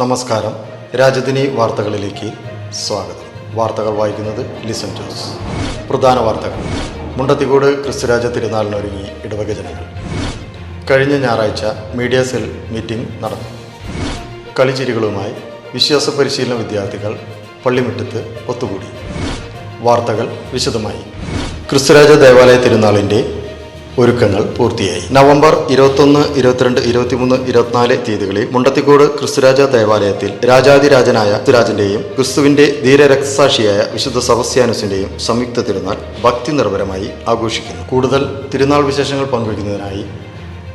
നമസ്കാരം. രാജധാനി വാർത്തകളിലേക്ക് സ്വാഗതം. വാർത്തകൾ വായിക്കുന്നത് ലിസൺ ജോസ്. പ്രധാന വാർത്തകൾ. മുണ്ടത്തിക്കോട് ക്രിസ്തുരാജ തിരുനാളിനൊരുങ്ങി ഇടവക ജനങ്ങൾ. കഴിഞ്ഞ ഞായറാഴ്ച മീഡിയ സെൽ മീറ്റിംഗ് നടന്നു. കളിച്ചിരികളുമായി വിശ്വാസ പരിശീലന വിദ്യാർത്ഥികൾ പള്ളിമുറ്റത്ത് ഒത്തുകൂടി. വാർത്തകൾ വിശദമായി. ക്രിസ്തുരാജ ദേവാലയ തിരുനാളിന്റെ ഒരുക്കങ്ങൾ പൂർത്തിയായി. നവംബർ ഇരുപത്തൊന്ന് ഇരുപത്തിരണ്ട് ഇരുപത്തിമൂന്ന് ഇരുപത്തിനാല് തീയതികളിൽ മുണ്ടത്തിക്കോട് ക്രിസ്തുരാജ ദേവാലയത്തിൽ രാജാതിരാജനായ ക്രിസ്തുരാജന്റെയും ക്രിസ്തുവിന്റെ ധീരരക്തസാക്ഷിയായ വിശുദ്ധ സബസ്യാനുസിന്റെയും സംയുക്ത തിരുനാൾ ഭക്തി നിർഭരമായി ആഘോഷിക്കുന്നു. കൂടുതൽ തിരുനാൾ വിശേഷങ്ങൾ പങ്കുവയ്ക്കുന്നതിനായി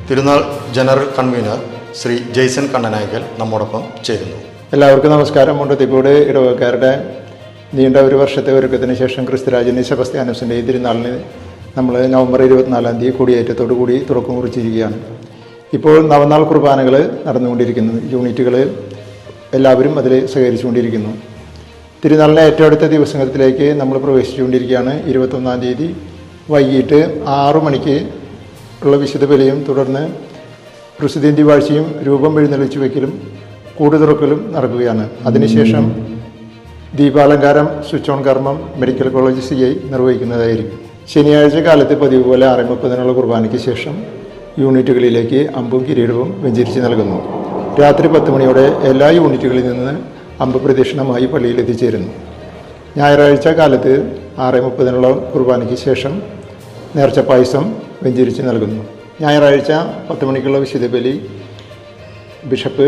തിരുനാൾ ജനറൽ കൺവീനർ ശ്രീ ജെയ്സൺ കണ്ണനായകൽ നമ്മോടൊപ്പം ചേരുന്നു. എല്ലാവർക്കും നമസ്കാരം. മുണ്ടത്തിക്കോട് ഇടവക്കാരുടെ നീണ്ട ഒരു വർഷത്തെ ഒരുക്കത്തിന് ശേഷം ക്രിസ്തുരാജന് സെബസ്ത്യാനോസിന്റെ തിരുനാളിന് നമ്മൾ നവംബർ ഇരുപത്തിനാലാം തീയതി കൊടിയേറ്റത്തോടു കൂടി തുറക്കം കുറിച്ചിരിക്കുകയാണ്. ഇപ്പോൾ നവനാൾ കുർബാനകൾ നടന്നുകൊണ്ടിരിക്കുന്നു. യൂണിറ്റുകൾ എല്ലാവരും അതിൽ സഹകരിച്ചുകൊണ്ടിരിക്കുന്നു. തിരുനാളിന്റെ ഏറ്റവും അടുത്ത ദിവസത്തിലേക്ക് നമ്മൾ പ്രവേശിച്ചുകൊണ്ടിരിക്കുകയാണ്. ഇരുപത്തൊന്നാം തീയതി വൈകിട്ട് ആറു മണിക്ക് ഉള്ള വിശുദ്ധ ബലിയും തുടർന്ന് പ്രസിദ്ധി വാഴ്ചയും രൂപം എഴുന്നള്ളിച്ചു വയ്ക്കലും കൂട് തുറക്കലും നടക്കുകയാണ്. അതിനുശേഷം ദീപാലങ്കാരം സ്വിച്ച് ഓൺ കർമ്മം മെഡിക്കൽ കോളേജ് സി ഐ നിർവഹിക്കുന്നതായിരിക്കും. ശനിയാഴ്ച കാലത്തെ പതിവ് പോലെ ആറ് മുപ്പതിനുള്ള കുർബാനയ്ക്ക് ശേഷം യൂണിറ്റുകളിലേക്ക് അമ്പും കിരീടവും വെഞ്ചരിച്ച് നൽകുന്നു. രാത്രി പത്ത് മണിയോടെ എല്ലാ യൂണിറ്റുകളിൽ നിന്ന് അമ്പ് പ്രദക്ഷിണമായി പള്ളിയിൽ എത്തിച്ചേരുന്നു. ഞായറാഴ്ച കാലത്ത് ആറ് മുപ്പതിനുള്ള കുർബാനയ്ക്ക് ശേഷം നേർച്ച പായസം വെഞ്ചരിച്ച് നൽകുന്നു. ഞായറാഴ്ച പത്ത് മണിക്കുള്ള വിശുദ്ധ ബലി ബിഷപ്പ്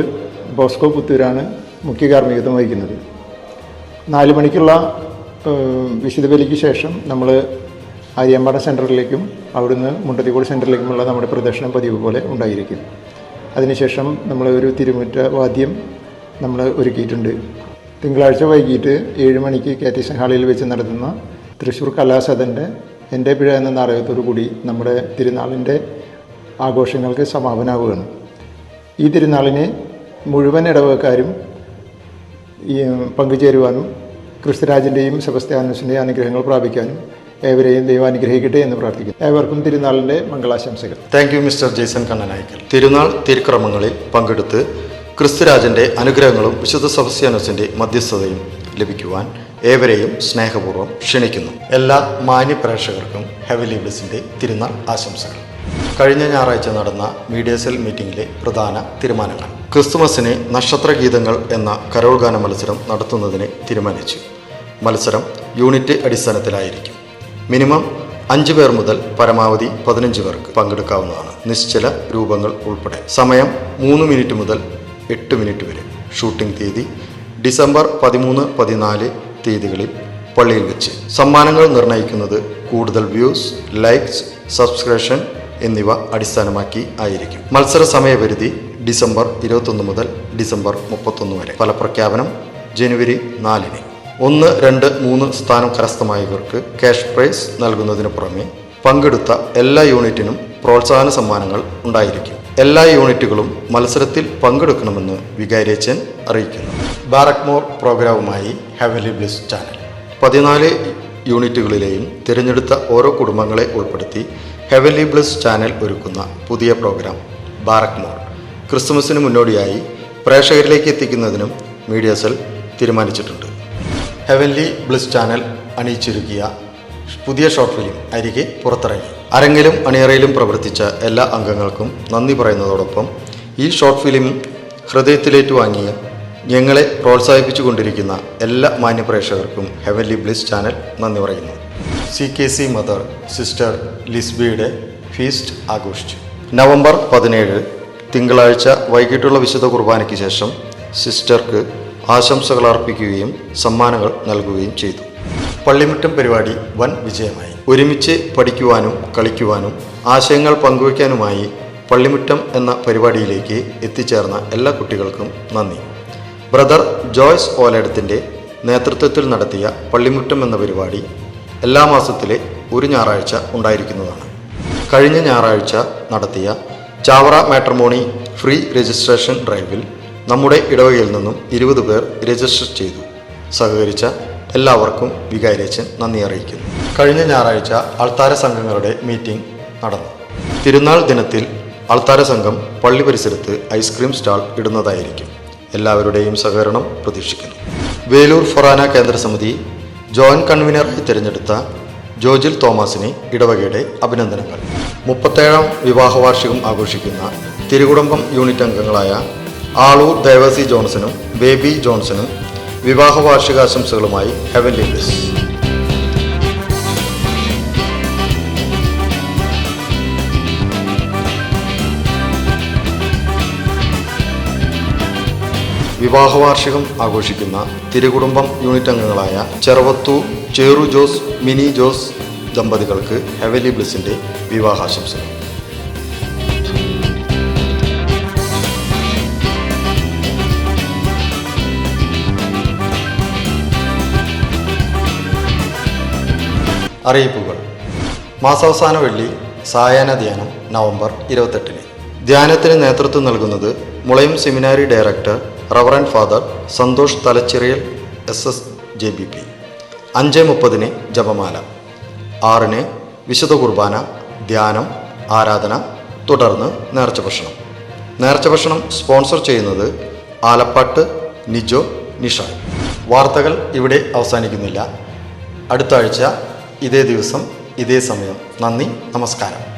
ബോസ്കോ പുത്തൂരാണ് മുഖ്യ കാർമ്മികത്വം വഹിക്കുന്നത്. നാല് മണിക്കുള്ള വിശുദ്ധ ബലിക്ക് ശേഷം നമ്മൾ ആര്യമ്പാട സെന്ററിലേക്കും അവിടുന്ന് മുണ്ടത്തിക്കോട് സെന്ററിലേക്കുമുള്ള നമ്മുടെ പ്രദർശനം പതിവ് പോലെ ഉണ്ടായിരിക്കും. അതിനുശേഷം നമ്മൾ ഒരു തിരുമുറ്റ വാദ്യം നമ്മൾ ഒരുക്കിയിട്ടുണ്ട്. തിങ്കളാഴ്ച വൈകിട്ട് ഏഴ് മണിക്ക് കാറ്റീസൺ ഹാളിൽ വെച്ച് നടത്തുന്ന തൃശ്ശൂർ കലാസദന്റെ എന്റെ പിഴ എന്ന നാടകത്തോടു കൂടി നമ്മുടെ തിരുനാളിന്റെ ആഘോഷങ്ങൾക്ക് സമാപനമാവുകയാണ് ഈ തിരുനാളിന് മുഴുവൻ ഇടവകക്കാരും ഈ പങ്കുചേരുവാനും ക്രിസ്തുരാജിന്റെയും സെബസ്ത്യാനസിന്റെയും അനുഗ്രഹങ്ങൾ പ്രാപിക്കാനും ഏവരെയും ദൈവം അനുഗ്രഹിക്കട്ടെ എന്ന് പ്രാർത്ഥിക്കുന്നു. ഏവർക്കും തിരുനാളിന്റെ മംഗളാശംസകൾ. Thank you mister Jaison Kannanaykal തിരുനാൾ തിരുക്രമങ്ങളിൽ പങ്കെടുത്ത് ക്രിസ്തുരാജന്റെ അനുഗ്രഹങ്ങളും വിശുദ്ധ സബസ്യാനോസിന്റെ മധ്യസ്ഥതയും ലഭിക്കുവാൻ ഏവരെയും സ്നേഹപൂർവം ക്ഷണിക്കുന്നു. എല്ലാ മാന്യപ്രേക്ഷകർക്കും ഹെവലി ബ്ലിസിന്റെ തിരുനാൾ ആശംസകൾ. കഴിഞ്ഞ ഞായറാഴ്ച നടന്ന മീഡിയ സെൽ മീറ്റിംഗിലെ പ്രധാന തീരുമാനങ്ങൾ. ക്രിസ്തുമസിന് നക്ഷത്രഗീതങ്ങൾ എന്ന കരോൾ ഗാന മത്സരം നടത്തുന്നതിന് തീരുമാനിച്ചു. മത്സരം യൂണിറ്റ് അടിസ്ഥാനത്തിലായിരിക്കും. മിനിമം അഞ്ചു പേർ മുതൽ പരമാവധി പതിനഞ്ച് പേർക്ക് പങ്കെടുക്കാവുന്നതാണ്. നിശ്ചല രൂപങ്ങൾ ഉൾപ്പെടെ. സമയം മൂന്ന് മിനിറ്റ് മുതൽ എട്ട് മിനിറ്റ് വരെ. ഷൂട്ടിംഗ് തീയതി ഡിസംബർ പതിമൂന്ന് പതിനാല് തീയതികളിൽ പള്ളിയിൽ വെച്ച്. സമ്മാനങ്ങൾ നിർണയിക്കുന്നത് കൂടുതൽ വ്യൂസ് ലൈക്സ് സബ്സ്ക്രിപ്ഷൻ എന്നിവ അടിസ്ഥാനമാക്കി ആയിരിക്കും. മത്സര സമയപരിധി ഡിസംബർ ഇരുപത്തൊന്ന് മുതൽ ഡിസംബർ മുപ്പത്തൊന്ന് വരെ. ഫലപ്രഖ്യാപനം ജനുവരി നാലിന്. ഒന്ന് രണ്ട് മൂന്ന് സ്ഥാനം കരസ്ഥമായവർക്ക് ക്യാഷ് പ്രൈസ് നൽകുന്നതിന് പുറമെ പങ്കെടുത്ത എല്ലാ യൂണിറ്റിനും പ്രോത്സാഹന സമ്മാനങ്ങൾ ഉണ്ടായിരിക്കും. എല്ലാ യൂണിറ്റുകളും മത്സരത്തിൽ പങ്കെടുക്കണമെന്ന് വികാരിയച്ചൻ അറിയിക്കുന്നു. ബാറക്മോർ പ്രോഗ്രാമുമായി ഹെവലി ബ്ലിസ് ചാനൽ പതിനാല് യൂണിറ്റുകളിലെയും തിരഞ്ഞെടുത്ത ഓരോ കുടുംബങ്ങളെ ഉൾപ്പെടുത്തി ഹെവലി ബ്ലിസ് ചാനൽ ഒരുക്കുന്ന പുതിയ പ്രോഗ്രാം ബാറക്മോർ ക്രിസ്മസിന് മുന്നോടിയായി പ്രേക്ഷകരിലേക്ക് എത്തിക്കുന്നതിനും മീഡിയ സെൽ തീരുമാനിച്ചിട്ടുണ്ട്. ഹെവൻലി ബ്ലിസ് ചാനൽ അണിയിച്ചിരിക്കുക പുതിയ ഷോർട്ട് ഫിലിം അരികെ പുറത്തിറങ്ങി. അരങ്ങിലും അണിയറയിലും പ്രവർത്തിച്ച എല്ലാ അംഗങ്ങൾക്കും നന്ദി പറയുന്നതോടൊപ്പം ഈ ഷോർട്ട് ഫിലിം ഹൃദയത്തിലേറ്റു വാങ്ങിയ ഞങ്ങളെ പ്രോത്സാഹിപ്പിച്ചുകൊണ്ടിരിക്കുന്ന എല്ലാ മാന്യപ്രേക്ഷകർക്കും ഹെവൻലി ബ്ലിസ് ചാനൽ നന്ദി പറയുന്നു. C K C mother sister ലിസ്ബിയുടെ feast ആഘോഷിച്ചു. നവംബർ പതിനേഴ് തിങ്കളാഴ്ച വൈകിട്ടുള്ള വിശുദ്ധ കുർബാനയ്ക്ക് ശേഷം സിസ്റ്റർക്ക് ആശംസകൾ അർപ്പിക്കുകയും സമ്മാനങ്ങൾ നൽകുകയും ചെയ്തു. പള്ളിമുറ്റം പരിപാടി വൻ വിജയമായി. ഒരുമിച്ച് പഠിക്കുവാനും കളിക്കുവാനും ആശയങ്ങൾ പങ്കുവയ്ക്കാനുമായി പള്ളിമുറ്റം എന്ന പരിപാടിയിലേക്ക് എത്തിച്ചേർന്ന എല്ലാ കുട്ടികൾക്കും നന്ദി. ബ്രദർ ജോയ്സ് ഓലടത്തിന്റെ നേതൃത്വത്തിൽ നടത്തിയ പള്ളിമുറ്റം എന്ന പരിപാടി എല്ലാ മാസത്തിലെ ഒരു ഞായറാഴ്ച ഉണ്ടായിരിക്കുന്നതാണ്. കഴിഞ്ഞ ഞായറാഴ്ച നടത്തിയ ചാവറ മാട്രിമോണി ഫ്രീ രജിസ്ട്രേഷൻ ഡ്രൈവിൽ നമ്മുടെ ഇടവകയിൽ നിന്നും ഇരുപത് പേർ രജിസ്റ്റർ ചെയ്തു. സഹകരിച്ച എല്ലാവർക്കും വികാരിയച്ചൻ നന്ദി അറിയിക്കുന്നു. കഴിഞ്ഞ ഞായറാഴ്ച അൾത്താര സംഘങ്ങളുടെ മീറ്റിംഗ് നടന്നു. തിരുനാൾ ദിനത്തിൽ അൾത്താര സംഘം പള്ളി പരിസരത്ത് ഐസ്ക്രീം സ്റ്റാൾ ഇടുന്നതായിരിക്കും. എല്ലാവരുടെയും സഹകരണം പ്രതീക്ഷിക്കുന്നു. വേലൂർ ഫൊറാന കേന്ദ്ര സമിതി ജോയിന്റ് കൺവീനറായി തിരഞ്ഞെടുത്ത ജോജിൽ തോമസിനെ ഇടവകയുടെ അഭിനന്ദനങ്ങൾ. മുപ്പത്തേഴാം വിവാഹവാർഷികം ആഘോഷിക്കുന്ന തിരുകുടുംബം യൂണിറ്റ് അംഗങ്ങളായ ആളൂർ ദേവസി ജോൺസണും ബേബി ജോൺസണും വിവാഹ വാർഷികാശംസകളുമായി ഹെവൻലി വിവാഹ വാർഷികം ആഘോഷിക്കുന്ന തിരുകുടുംബം യൂണിറ്റ് അംഗങ്ങളായ ചെറുവത്തൂർ ചേറു ജോസ് മിനി ജോസ് ദമ്പതികൾക്ക് ഹെവലി ബ്ലിസിന്റെ വിവാഹാശംസകൾ. അറിയിപ്പുകൾ. മാസാവസാന വെള്ളി സായാഹ്ന ധ്യാനം നവംബർ ഇരുപത്തെട്ടിന്. ധ്യാനത്തിന് നേതൃത്വം നൽകുന്നത് Mulayam seminary director reverend father Santhosh Thalacheriyil S S J B P. അഞ്ച് മുപ്പതിന് ജപമാല. ആറിന് വിശുദ്ധ കുർബാന ധ്യാനം ആരാധന തുടർന്ന് നേർച്ച ഭക്ഷണം. നേർച്ച ഭക്ഷണം സ്പോൺസർ ചെയ്യുന്നത് ആലപ്പാട്ട് നിജോ നിഷ വാർത്തകൾ ഇവിടെ അവസാനിക്കുന്നില്ല. അടുത്ത ആഴ്ച ഇതേ ദിവസം ഇതേ സമയം. നന്ദി നമസ്കാരം.